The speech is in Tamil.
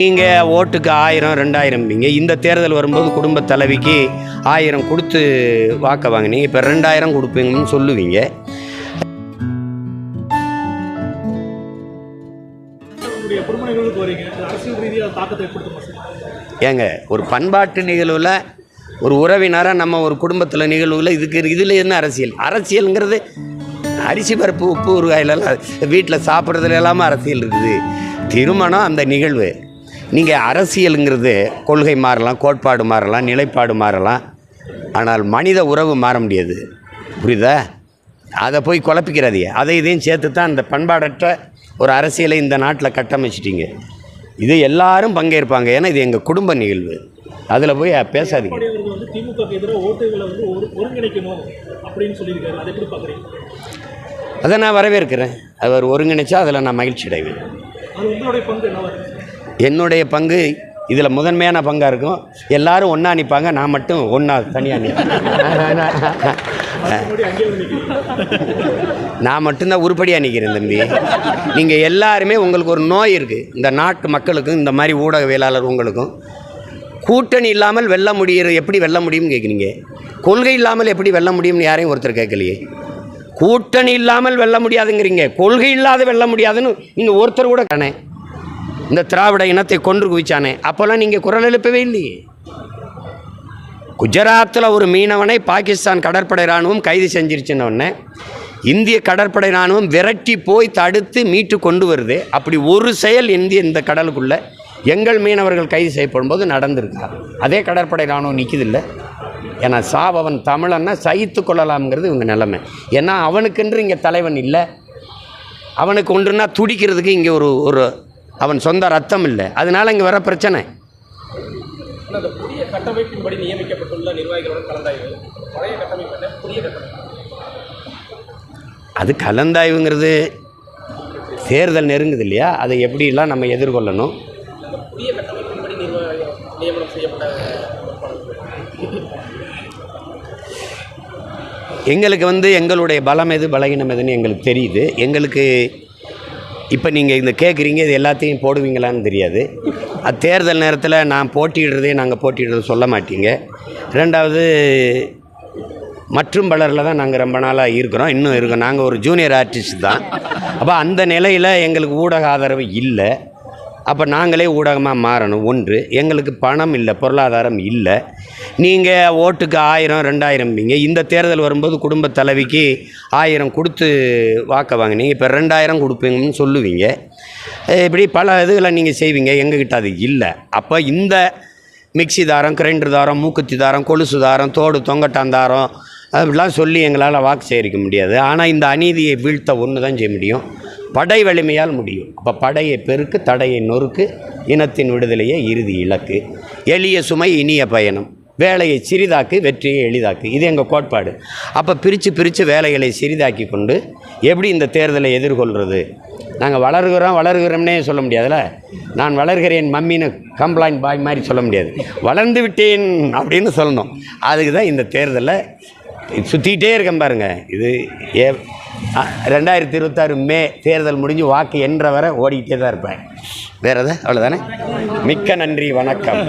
நீங்கள் ஓட்டுக்கு ஆயிரம் ரெண்டாயிரம்பிங்க இந்த தேர்தல் வரும்போது குடும்ப தலைவிக்கு ஆயிரம் கொடுத்து வாக்க வாங்கினீங்க. இப்போ ரெண்டாயிரம் கொடுப்பீங்கன்னு சொல்லுவீங்க. ஏங்க ஒரு பண்பாட்டு நிகழ்வில் ஒரு உறவினராக நம்ம ஒரு குடும்பத்தில் நிகழ்வுல இதுக்கு இதில் என்ன அரசியல்? அரசியலுங்கிறது அரிசி பருப்பு உப்பு ஊறுகாயிலெல்லாம் வீட்டில் சாப்பிட்றதுல எல்லாமே அரசியல் இருக்குது. திருமணம் அந்த நிகழ்வு. நீங்கள் அரசியலுங்கிறது கொள்கை மாறலாம் கோட்பாடு மாறலாம் நிலைப்பாடு மாறலாம். ஆனால் மனித உறவு மாற முடியாது. புரியுதா? அதை போய் குழப்பிக்கிறாதீங்க. அதை இதையும் சேர்த்து தான் அந்த பண்பாடற்ற ஒரு அரசியலை இந்த நாட்டில் கட்டமைச்சிட்டீங்க. இது எல்லாரும் பங்கேற்பாங்க. ஏன்னா இது எங்கள் குடும்ப நிகழ்வு. அதில் போய் பேசாதீங்க. அதை நான் வரவேற்கிறேன். அவர் ஒருங்கிணைச்சா அதில் நான் மகிழ்ச்சி அடைவேன் என்னுடைய பங்கு இதில் முதன்மையான பங்காக இருக்கும். எல்லாரும் ஒன்றா நிற்பாங்க நான் மட்டும் ஒன்றா தனியாக நிற்பேன் நான் மட்டும்தான் உருப்படியாக நிற்கிறேன் தம்பி. நீங்கள் எல்லாருமே உங்களுக்கு ஒரு நோய் இருக்குது இந்த நாட்டு மக்களுக்கும் இந்த மாதிரி ஊடகவியலாளர் உங்களுக்கும். கூட்டணி இல்லாமல் வெல்ல முடியுறது எப்படி வெல்ல முடியும்னு கேட்குறீங்க கொள்கை இல்லாமல் எப்படி வெல்ல முடியும்னு யாரையும் ஒருத்தர் கேட்கலையே. கூட்டணி இல்லாமல் வெல்ல முடியாதுங்கிறீங்க. கொள்கை இல்லாத வெல்ல முடியாதுன்னு நீங்கள் ஒருத்தர் கூட கணேன். இந்த திராவிட இனத்தை கொன்று குவிச்சானே. அப்போல்லாம் நீங்கள் குரல் எழுப்பவே இல்லையே. குஜராத்தில் ஒரு மீனவனை பாகிஸ்தான் கடற்படை இராணுவம் கைது செஞ்சிருச்சுன்ன இந்திய கடற்படை இராணுவம் விரட்டி போய் தடுத்து மீட்டு கொண்டு வருது. அப்படி ஒரு செயல் இந்திய இந்த கடலுக்குள்ளே எங்கள் மீனவர்கள் கைது செய்யப்படும் போது நடந்திருக்கா. அதே கடற்படை இராணுவம் நிற்கிதில்ல ஏன்னா சாபவன் தமிழன்னா சகித்து கொள்ளலாம்ங்கிறது இவங்க நிலைமை. ஏன்னா அவனுக்கென்று இங்கே தலைவன் இல்லை. அவனுக்கு ஒன்றுனா துடிக்கிறதுக்கு இங்கே ஒரு ஒரு அவன் சொந்த ரத்தம் இல்லை. அதனால இங்கே வர பிரச்சனை. அது கலந்தாய்வுங்கிறது தேர்தல் நெருங்குது இல்லையா? அதை எப்படிலாம் நம்ம எதிர்கொள்ளணும்? எங்களுக்கு வந்து எங்களுடைய பலம் எது பலகீனம் எதுன்னு எங்களுக்கு தெரியுது. எங்களுக்கு இப்போ நீங்கள் இந்த கேட்குறீங்க இது எல்லாத்தையும் போடுவீங்களான்னு தெரியாது. அது தேர்தல் நேரத்தில் நான் போட்டியிடுறதே நாங்கள் போட்டியிடுறது சொல்ல மாட்டீங்க. ரெண்டாவது மற்றும் பலரில் தான் நாங்கள் ரொம்ப நாளாக இருக்கிறோம். இன்னும் இருக்கோம். நாங்கள் ஒரு ஜூனியர் ஆர்டிஸ்ட் தான். அப்போ அந்த நிலையில் எங்களுக்கு ஊடக ஆதரவு இல்லை. அப்போ நாங்களே ஊடகமாக மாறணும். ஒன்று எங்களுக்கு பணம் இல்லை பொருளாதாரம் இல்லை. நீங்கள் ஓட்டுக்கு ஆயிரம் ரெண்டாயிரம்பிங்க இந்த தேர்தல் வரும்போது குடும்ப தலைவிக்கு ஆயிரம் கொடுத்து வாக்க வாங்கினீங்க இப்போ ரெண்டாயிரம் கொடுப்பீங்கன்னு சொல்லுவீங்க. இப்படி பல இதுகளை நீங்கள் செய்வீங்க எங்ககிட்ட அது இல்லை. அப்போ இந்த மிக்ஸி தாரம் கிரைண்டர் தாரம் மூக்குத்தி தாரம் கொலுசு தாரம் தோடு தொங்கட்டான் தாரம் அப்படிலாம் சொல்லி எங்களால் வாக்கு சேகரிக்க முடியாது. ஆனால் இந்த அநீதியை வீழ்த்த ஒன்று தான் செய்ய முடியும். படை வலிமையால் முடியும். அப்போ படையை பெருக்கு தடையை நொறுக்கு இனத்தின் விடுதலையே இறுதி இலக்கு. எளிய சுமை இனிய பயணம். வேலையை சிறிதாக்கு வெற்றியை எளிதாக்கு. இது எங்கள் கோட்பாடு. அப்போ பிரித்து பிரித்து வேலைகளை சிறிதாக்கி கொண்டு எப்படி இந்த தேர்தலை எதிர்கொள்கிறது நாங்கள் வளர்கிறோம் வளர்கிறோம்னே சொல்ல முடியாதுல்ல? நான் வளர்கிறேன் மம்மின்னு கம்ப்ளைண்ட் பாய் மாதிரி சொல்ல முடியாது. வளர்ந்து விட்டேன் அப்படின்னு சொல்லணும். அதுக்கு தான் இந்த தேர்தலை சுற்றிக்கிட்டே இருக்கேன் பாருங்கள் இது ஏ ரெண்டாயிரத்தி இருபத்தாறு மே தேர்தல் முடிஞ்சு வாக்கு என்ற வரை ஓடிக்கிட்டே தான் இருப்பேன். வேறு எதாவது அவ்வளோதானே மிக்க நன்றி வணக்கம்.